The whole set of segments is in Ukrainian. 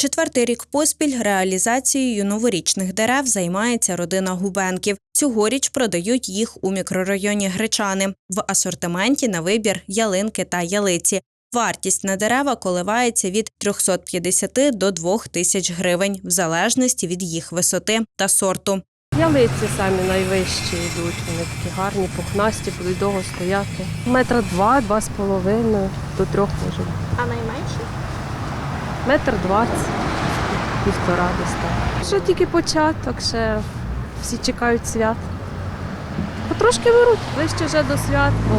Четвертий рік поспіль реалізацією новорічних дерев займається родина Губенків. Цьогоріч продають їх у мікрорайоні Гречани. В асортименті на вибір ялинки та ялиці. Вартість на дерева коливається від 350 до 2 тисяч гривень, в залежності від їх висоти та сорту. Ялиці самі найвищі йдуть, вони такі гарні, пухнасті, будуть довго стояти. Метра два, два з половиною, до трьох може. А найменші? Метр двадцять, півтора десь так. Ще тільки початок, ще всі чекають свят. Потрошки беруть, ближче вже до свят, бо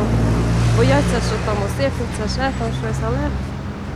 бояться, що там осипеться, ще там щось, але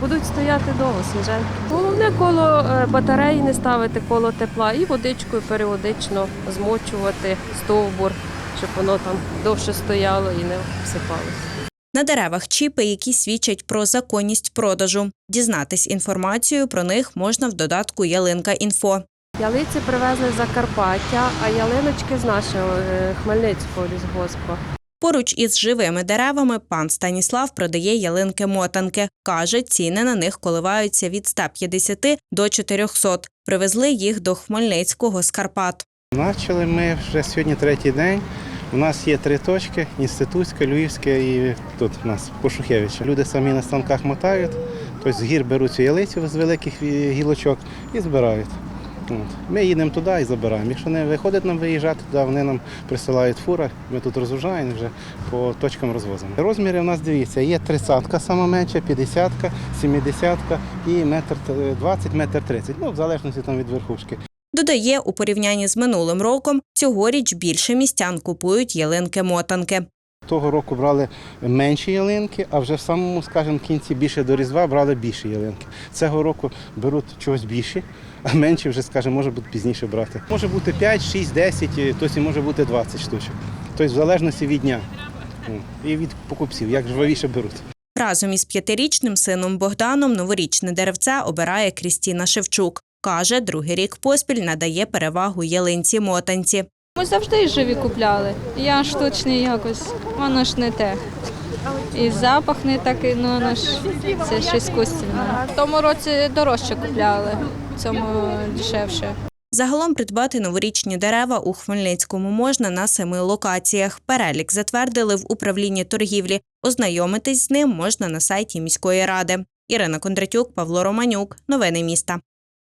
будуть стояти довго свіженькі. Головне коло е, батареї не ставити коло тепла і водичкою періодично змочувати стовбур, щоб воно там довше стояло і не всипалося. На деревах чіпи, які свідчать про законність продажу. Дізнатись інформацію про них можна в додатку Ялинка інфо. Ялиці привезли з Закарпаття, а ялиночки з нашого е, Хмельницького лісгоспу. Поруч із живими деревами пан Станіслав продає ялинки-мотанки. Каже, ціни на них коливаються від 150 до 400. Привезли їх до Хмельницького з Карпат. Почали ми вже сьогодні третій день. У нас є три точки: інститутська, Львівська і тут у нас Пошухевича. Люди самі на станках мотають, тобто з гір беруть цю ялицю з великих гілочок і збирають. От. Ми їдемо туди і забираємо. Якщо не виходить нам виїжджати туди, вони нам присилають фура, ми тут розгружаємо вже по точкам розвозимо. Розміри у нас дивіться, є 30-ка сама менша, 50-ка, 70-ка і метр т- 20, метр 30, ну в залежності там від верхушки. Додає, у порівнянні з минулим роком цьогоріч більше містян купують ялинки-мотанки. Того року брали менші ялинки, а вже в самому, скажімо, кінці більше до Різдва брали більші ялинки. Цього року беруть чогось більше, а менші вже, скажімо, може бути пізніше брати. Може бути 5, 6, 10, і і може бути 20 штучок. Тобто в залежності від дня і від покупців, як жвавіше беруть. Разом із п'ятирічним сином Богданом новорічне деревце обирає Крістіна Шевчук. Каже, другий рік поспіль надає перевагу ялинці-мотанці. Ми завжди живі купляли. Я штучний якось, воно ж не те. І запах не такий, ну воно ж це ж іскусственне. В тому році дорожче купляли, в цьому дешевше. Загалом придбати новорічні дерева у Хмельницькому можна на семи локаціях. Перелік затвердили в управлінні торгівлі. Ознайомитись з ним можна на сайті міської ради. Ірина Кондратюк, Павло Романюк. Новини міста.